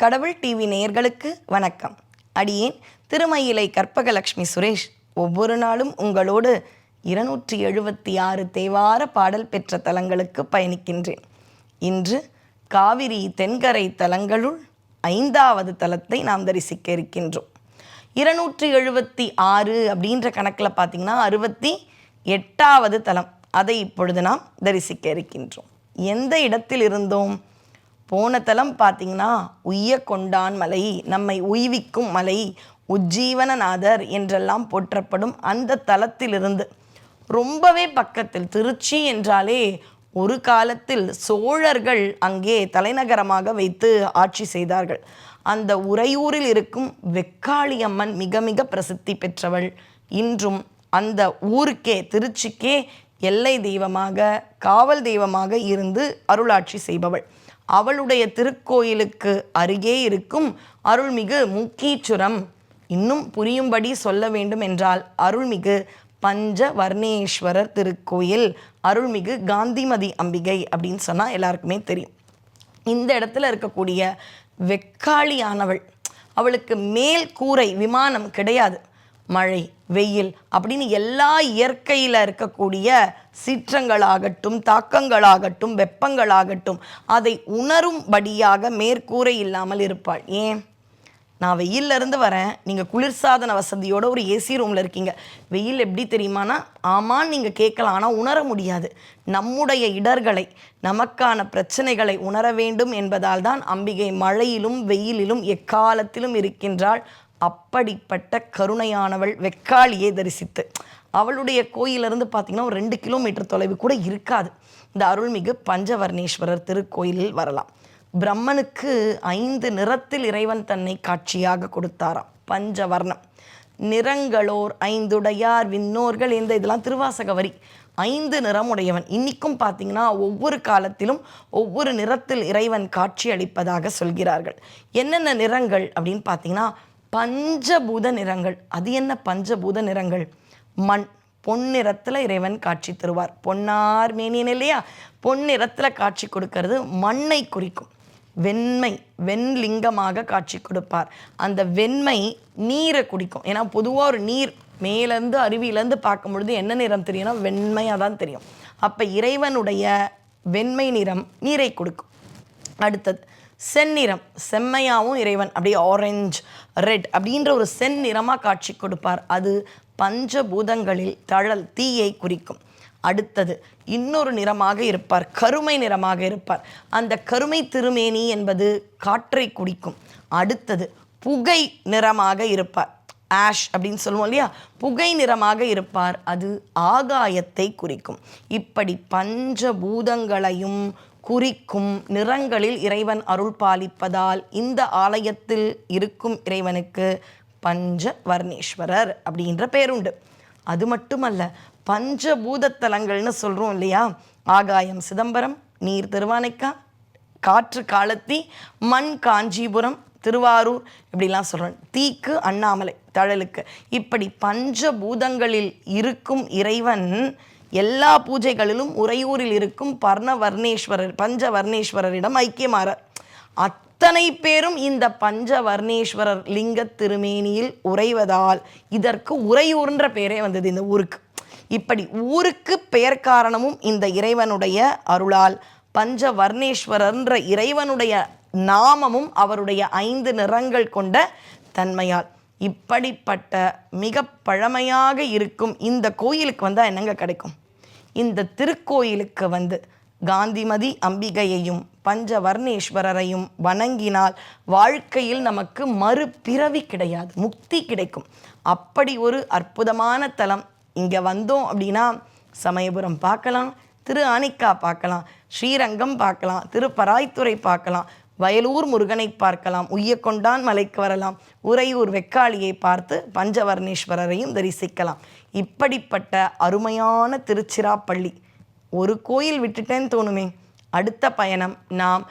கடவுள் டிவி நேயர்களுக்கு வணக்கம். அடியேன் திருமயிலை கற்பகலட்சுமி சுரேஷ் ஒவ்வொரு நாளும் உங்களோடு இருநூற்றி எழுபத்தி ஆறு தேவார பாடல் பெற்ற தலங்களுக்கு பயணிக்கின்றேன். இன்று காவிரி தென்கரை தலங்களுள் ஐந்தாவது தலத்தை நாம் தரிசிக்க இருக்கின்றோம். இருநூற்றி எழுபத்தி ஆறு அப்படின்ற கணக்கில் பார்த்தீங்கன்னா அறுபத்தி எட்டாவது தலம். அதை இப்பொழுது நாம் தரிசிக்க இருக்கின்றோம். எந்த இடத்தில் இருந்தோம்? போன தலம் பார்த்தீங்கன்னா உய்ய கொண்டான் மலை நம்மை உய்விக்கும் மலை உஜ்ஜீவனநாதர் என்றெல்லாம் போற்றப்படும் அந்த தலத்திலிருந்து. ரொம்பவே பக்கத்தில் திருச்சி என்றாலே ஒரு காலத்தில் சோழர்கள் அங்கே தலைநகரமாக வைத்து ஆட்சி செய்தார்கள். அந்த உறையூரில் இருக்கும் வெக்காளியம்மன் மிக மிக பிரசித்தி பெற்றவள். இன்றும் அந்த ஊருக்கே திருச்சிக்கே எல்லை தெய்வமாக காவல் தெய்வமாக இருந்து அருளாட்சி செய்பவள். அவளுடைய திருக்கோயிலுக்கு அருகே இருக்கும் அருள்மிகு முக்கீச்சுரம். இன்னும் புரியும்படி சொல்ல வேண்டும் என்றால் அருள்மிகு பஞ்ச வர்ணேஸ்வரர் திருக்கோயில் அருள்மிகு காந்திமதி அம்பிகை அப்படின்னு சொன்னால் எல்லாருக்குமே தெரியும். இந்த இடத்துல இருக்கக்கூடிய வெக்காளியானவள் அவளுக்கு மேல் கூரை விமானம் கிடையாது. மழை வெயில் அப்படின்னு எல்லா இயற்கையில் இருக்கக்கூடிய சீற்றங்களாகட்டும் தாக்கங்களாகட்டும் வெப்பங்களாகட்டும் அதை உணரும்படியாக மேற்கூரை இல்லாமல் இருப்பாள். ஏன்? நான் வெயில்ல இருந்து வரேன். நீங்கள் குளிர்சாதன வசதியோட ஒரு ஏசி ரூமில் இருக்கீங்க. வெயில் எப்படி தெரியுமானா ஆமான்னு நீங்கள் கேட்கலாம் ஆனால் உணர முடியாது. நம்முடைய இடர்களை நமக்கான பிரச்சனைகளை உணர வேண்டும் என்பதால் தான் அம்பிகை மழையிலும் வெயிலிலும் எக்காலத்திலும் இருக்கின்றாள் அப்படிப்பட்ட கருணையானவள் வெக்காளியை தரிசித்து. அவளுடைய கோயிலிருந்து பார்த்தீங்கன்னா ஒரு ரெண்டு கிலோமீட்டர் தொலைவு கூட இருக்காது. இந்த அருள்மிகு பஞ்சவர்ணேஸ்வரர் திருக்கோயிலில் வரலாம். பிரம்மனுக்கு ஐந்து நிறத்தில் இறைவன் தன்னை காட்சியாக கொடுத்தாராம். பஞ்சவர்ணம். நிறங்களோர் ஐந்துடையார் விண்ணோர்கள் இந்த இதெல்லாம் திருவாசக வரி ஐந்து நிறம் உடையவன் இன்னிக்கும் பார்த்தீங்கன்னா ஒவ்வொரு காலத்திலும் ஒவ்வொரு நிறத்தில் இறைவன் காட்சி அளிப்பதாக சொல்கிறார்கள். என்னென்ன நிறங்கள் அப்படின்னு பார்த்தீங்கன்னா பஞ்சபூத நிறங்கள். அது என்ன பஞ்சபூத நிறங்கள்? மண். பொன்னிறத்தில் இறைவன் காட்சி தருவார். பொன்னார் மேனியன் இல்லையா? பொன்னிறத்தில் காட்சி கொடுக்கறது மண்ணை குறிக்கும். வெண்மை வெண்லிங்கமாக காட்சி கொடுப்பார். அந்த வெண்மை நீரை குடிக்கும். ஏன்னா பொதுவாக ஒரு நீர் மேலேருந்து அருவியிலேருந்து பார்க்கும் பொழுது என்ன நிறம் தெரியும்னா வெண்மையாக தான் தெரியும். அப்போ இறைவனுடைய வெண்மை நிறம் நீரை கொடுக்கும். அடுத்தது செந்நிறம் செம்மையாகவும் இறைவன். அப்படியே ஆரஞ்ச் ரெட் அப்படின்ற ஒரு செந்நிறமாக காட்சி கொடுப்பார். அது பஞ்சபூதங்களில் தழல் தீயை குறிக்கும். அடுத்தது இன்னொரு நிறமாக இருப்பார். கருமை நிறமாக இருப்பார். அந்த கருமை திருமேனி என்பது காற்றை குடிக்கும். அடுத்தது புகை நிறமாக இருப்பார். ஆஷ் அப்படின்னு சொல்லுவோம் இல்லையா? புகை நிறமாக இருப்பார். அது ஆகாயத்தை குறிக்கும். இப்படி பஞ்சபூதங்களையும் குறிக்கும் நிறங்களில் இறைவன் அருள் பாலிப்பதால் இந்த ஆலயத்தில் இருக்கும் இறைவனுக்கு பஞ்ச வர்ணேஸ்வரர் அப்படின்ற பேருண்டு. அது மட்டுமல்ல பஞ்சபூதத்தலங்கள்னு சொல்கிறோம் இல்லையா? ஆகாயம் சிதம்பரம் நீர் திருவானைக்கா காற்று காலத்தி மண் காஞ்சிபுரம் திருவாரூர் இப்படிலாம் சொல்கிறோம் தீக்கு அண்ணாமலை தழலுக்கு. இப்படி பஞ்சபூதங்களில் இருக்கும் இறைவன் எல்லா பூஜைகளிலும் உறையூரில் இருக்கும் பர்ணவர்ணேஸ்வரர் பஞ்சவர்ணேஸ்வரரிடம் ஐக்கியமாறார் அத்தனை பேரும் இந்த பஞ்சவர்ணேஸ்வரர் லிங்க திருமேனியில் உறைவதால் இதற்கு உறையூர்ன்ற பெயரே வந்தது இந்த ஊருக்கு. இப்படி ஊருக்கு பெயர் காரணமும் இந்த இறைவனுடைய அருளால் பஞ்சவர்ணேஸ்வரர்ன்ற இறைவனுடைய நாமமும் அவருடைய ஐந்து நிறங்கள் கொண்ட தன்மையால். இப்படிப்பட்ட மிக பழமையாக இருக்கும் இந்த கோயிலுக்கு வந்தால் என்னங்க கிடைக்கும்? இந்த திருக்கோயிலுக்கு வந்து காந்திமதி அம்பிகையையும் பஞ்சவர்ணேஸ்வரரையும் வணங்கினால் வாழ்க்கையில் நமக்கு மறுபிறவி கிடையாது முக்தி கிடைக்கும். அப்படி ஒரு அற்புதமான தலம் இங்கே வந்தோம் அப்படின்னா சமயபுரம் பார்க்கலாம் திரு ஆனிக்கா பார்க்கலாம் ஸ்ரீரங்கம் பார்க்கலாம் திருப்பராய்த்துறை பார்க்கலாம் வயலூர் முருகனை பார்க்கலாம் உய்யக்கொண்டான் மலைக்கு வரலாம் உறையூர் வெக்காளியை பார்த்து பஞ்சவர்ணேஸ்வரரையும் தரிசிக்கலாம். இப்படிப்பட்ட அருமையான திருச்சிராப்பள்ளி. ஒரு கோயில் விட்டுட்டேன்னு தோணுமே. அடுத்த பயணம் நாம்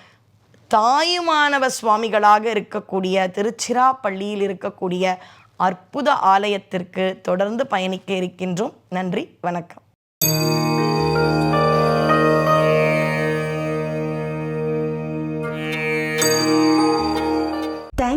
தாயுமானவ சுவாமிகளாக இருக்கக்கூடிய திருச்சிராப்பள்ளியில் இருக்கக்கூடிய அற்புத ஆலயத்திற்கு தொடர்ந்து பயணிக்க இருக்கின்றோம். நன்றி வணக்கம்.